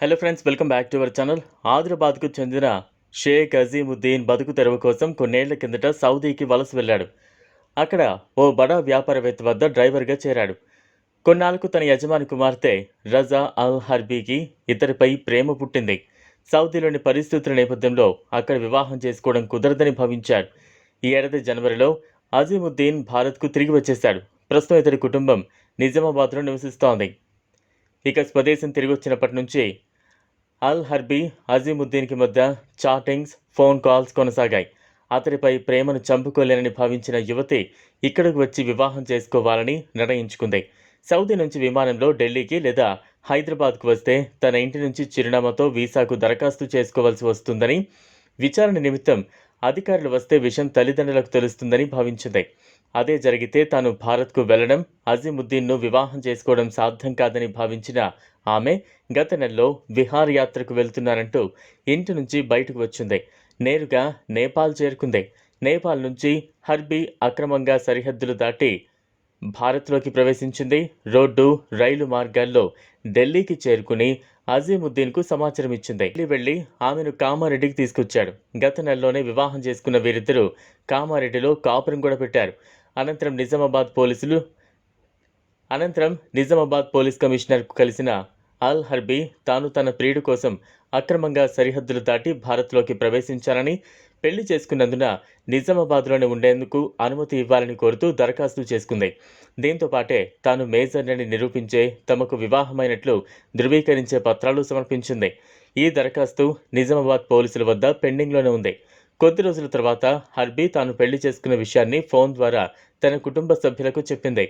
Hello friends welcome back to our channel ఆదిలాబాద్కు చెందిన షేక్ అజీముద్దీన్ బతుకు తెరవ కోసం కొన్నేళ్ళ కిందట సౌదీకి వలస వెళ్ళాడు. అక్కడ ఓ బడా వ్యాపారవేత్త వద్ద డ్రైవర్గా చేరాడు. కొన్నాళ్ళకు తన యజమాని కుమార్తె రజా అల్ హర్బీకి ఇద్దరిపై ప్రేమ పుట్టింది. సౌదీలోని పరిస్థితుల నేపథ్యంలో అక్కడ వివాహం చేసుకోవడం కుదరదని భావించాడు. ఈ ఏడాది జనవరిలో అజీముద్దీన్ భారత్కు తిరిగి వచ్చేశాడు. ప్రస్తుతం ఇతడి కుటుంబం నిజామాబాద్లో నివసిస్తోంది. ఇక స్వదేశం తిరిగి వచ్చినప్పటి నుంచి అల్ హర్బీ అజీముద్దీన్కి మధ్య చాటింగ్స్ ఫోన్ కాల్స్ కొనసాగాయి. అతడిపై ప్రేమను చంపుకోలేనని భావించిన యువతి ఇక్కడకు వచ్చి వివాహం చేసుకోవాలని నిర్ణయించుకుంది. సౌదీ నుంచి విమానంలో ఢిల్లీకి లేదా హైదరాబాద్కు వస్తే తన ఇంటి నుంచి చిరునామాతో వీసాకు దరఖాస్తు చేసుకోవాల్సి వస్తుందని విచారణ నిమిత్తం అధికారులు వస్తే విషయం తల్లిదండ్రులకు తెలుస్తుందని భావించింది. అదే జరిగితే తాను భారత్కు వెళ్ళడం అజీముద్దీన్ను వివాహం చేసుకోవడం సాధ్యం కాదని భావించిన ఆమె గత నెలలో విహార్ యాత్రకు వెళ్తున్నారంటూ ఇంటి నుంచి బయటకు వచ్చింది. నేరుగా నేపాల్ చేరుకుంది. నేపాల్ నుంచి హర్బీ అక్రమంగా సరిహద్దులు దాటి భారత్లోకి ప్రవేశించింది. రోడ్డు రైలు మార్గాల్లో ఢిల్లీకి చేరుకుని అజీముద్దీన్కు సమాచారం ఇచ్చింది. ఢిల్లీ వెళ్ళి ఆమెను కామారెడ్డికి తీసుకొచ్చాడు. గత నెలలోనే వివాహం చేసుకున్న వీరిద్దరూ కామారెడ్డిలో కాపురం కూడా పెట్టారు. అనంతరం నిజామాబాద్ పోలీసులు అనంతరం నిజామాబాద్ పోలీస్ కమిషనర్కు కలిసిన అల్ హర్బీ తాను తన ప్రియుడి కోసం అక్రమంగా సరిహద్దులు దాటి భారత్లోకి ప్రవేశించారని పెళ్ళి చేసుకున్నందున నిజామాబాద్లోనే ఉండేందుకు అనుమతి ఇవ్వాలని కోరుతూ దరఖాస్తు చేసుకుంది. దీంతో పాటే తాను మేజర్నని నిరూపించే తమకు వివాహమైనట్లు ధృవీకరించే పత్రాలు సమర్పించింది. ఈ దరఖాస్తు నిజామాబాద్ పోలీసుల వద్ద పెండింగ్లోనే ఉంది. కొద్ది రోజుల తర్వాత హర్బీ తాను పెళ్ళి చేసుకున్న విషయాన్ని ఫోన్ ద్వారా తన కుటుంబ సభ్యులకు చెప్పింది.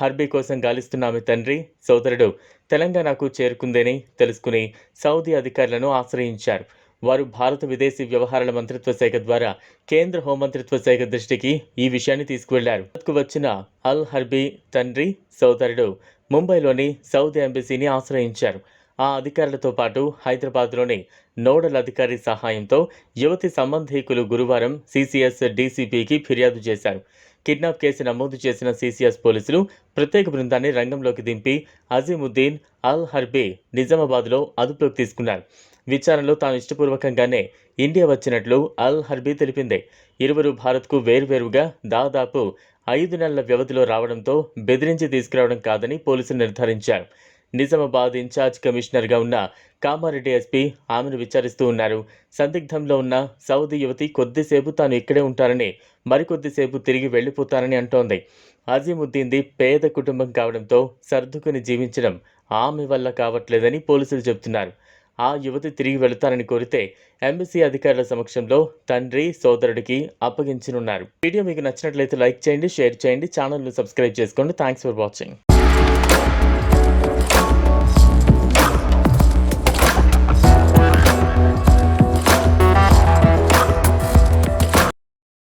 హర్బీ కోసం గాలిస్తున్న ఆమె తండ్రి సోదరుడు తెలంగాణకు చేరుకుందని తెలుసుకుని సౌదీ అధికారులను ఆశ్రయించారు. వారు భారత విదేశీ వ్యవహారాల మంత్రిత్వ శాఖ ద్వారా కేంద్ర హోంమంత్రిత్వ శాఖ దృష్టికి ఈ విషయాన్ని తీసుకువెళ్ళారు. వచ్చిన అల్ హర్బీ తండ్రి సోదరుడు ముంబైలోని సౌదీ ఎంబసీని ఆశ్రయించారు. ఆ అధికారులతో పాటు హైదరాబాద్లోని నోడల్ అధికారి సహాయంతో యువతి సంబంధీకులు గురువారం సీసీఎస్ డీసీపీకి ఫిర్యాదు చేశారు. కిడ్నాప్ కేసు నమోదు చేసిన సీసీఎస్ పోలీసులు ప్రత్యేక బృందాన్ని రంగంలోకి దింపి అజీముద్దీన్ అల్ హర్బీ నిజామాబాద్లో అదుపులోకి తీసుకున్నారు. విచారణలో తాను ఇష్టపూర్వకంగానే ఇండియా వచ్చినట్లు అల్ హర్బీ తెలిపింది. ఇరువురు భారత్కు వేర్వేరుగా దాదాపు ఐదు నెలల వ్యవధిలో రావడంతో బెదిరించి తీసుకురావడం కాదని పోలీసులు నిర్ధారించారు. నిజామాబాద్ ఇన్ఛార్జ్ కమిషనర్గా ఉన్న కామారెడ్డి ఎస్పీ ఆమెను విచారిస్తూ ఉన్నారు. సందిగ్ధంలో ఉన్న సౌదీ యువతి కొద్దిసేపు తాను ఇక్కడే ఉంటానని మరికొద్దిసేపు తిరిగి వెళ్ళిపోతానని అంటోంది. అజీముద్దీన్ది పేద కుటుంబం కావడంతో సర్దుకుని జీవించడం ఆమె వల్ల కావట్లేదని పోలీసులు చెబుతున్నారు. ఆ యువతి తిరిగి వెళుతానని కోరితే ఎంబసీ అధికారుల సమక్షంలో తండ్రి సోదరుడికి అప్పగించనున్నారు. వీడియో మీకు నచ్చినట్లయితే లైక్ చేయండి షేర్ చేయండి ఛానల్ను సబ్స్క్రైబ్ చేసుకోండి. Thanks for watching.